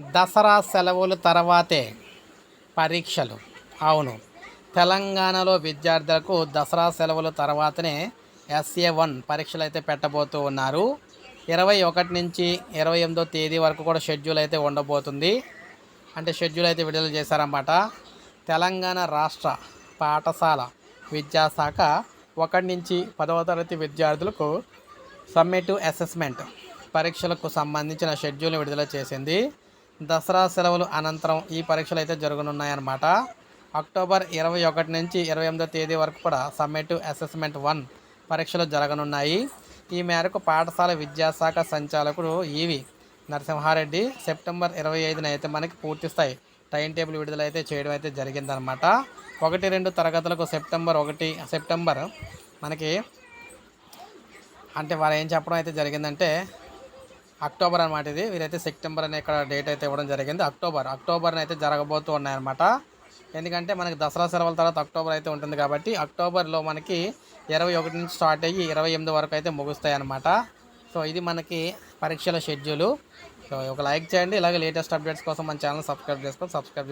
దసరా సెలవుల తర్వాతే పరీక్షలు. అవును. తెలంగాణలో విద్యార్థులకు దసరా సెలవుల తర్వాతనే ఎస్ఏ వన్ పరీక్షలు అయితే పెట్టబోతూ ఉన్నారు. ఇరవై ఒకటి నుంచి ఇరవై ఎనిమిదో తేదీ వరకు కూడా షెడ్యూల్ అయితే ఉండబోతుంది. అంటే షెడ్యూల్ అయితే విడుదల చేశారన్నమాట. తెలంగాణ రాష్ట్ర పాఠశాల విద్యాశాఖ ఒకటి నుంచి పదవ తరగతి విద్యార్థులకు సమ్మేటివ్ అసెస్మెంట్ పరీక్షలకు సంబంధించిన షెడ్యూల్ విడుదల చేసింది. దసరా సెలవులు అనంతరం ఈ పరీక్షలు అయితే జరగనున్నాయన్నమాట. అక్టోబర్ ఇరవై ఒకటి నుంచి ఇరవై ఎనిమిదో తేదీ వరకు కూడా సమ్మేటివ్ అసెస్మెంట్ వన్ పరీక్షలు జరగనున్నాయి. ఈ మేరకు పాఠశాల విద్యాశాఖ సంచాలకుడు ఈవి నరసింహారెడ్డి సెప్టెంబర్ ఇరవై ఐదున అయితే మనకి పూర్తి స్థాయి టైం టేబుల్ విడుదల అయితే చేయడం అయితే జరిగిందనమాట ఒకటి రెండు తరగతులకు సెప్టెంబర్ ఒకటి సెప్టెంబర్ మనకి అంటే వారు ఏం చెప్పడం అయితే జరిగిందంటే అక్టోబర్ అనమాట ఇది. వీరైతే సెప్టెంబర్ అనే ఇక్కడ డేట్ అయితే ఇవ్వడం జరిగింది. అక్టోబర్. అక్టోబర్ని అయితే జరగబోతూ ఉన్నాయన్నమాట. ఎందుకంటే మనకి దసరా సెలవుల తర్వాత అక్టోబర్ అయితే ఉంటుంది కాబట్టి అక్టోబర్లో మనకి ఇరవై ఒకటి నుంచి స్టార్ట్ అయ్యి ఇరవై ఎనిమిది వరకు అయితే ముగుస్తాయి అనమాట సో ఇది మనకి పరీక్షల షెడ్యూలు. సో ఒక లైక్ చేయండి. ఇలాగే లేటెస్ట్ అప్డేట్స్ కోసం మన ఛానల్ సబ్స్క్రైబ్ చేసుకోండి. సబ్స్క్రైబ్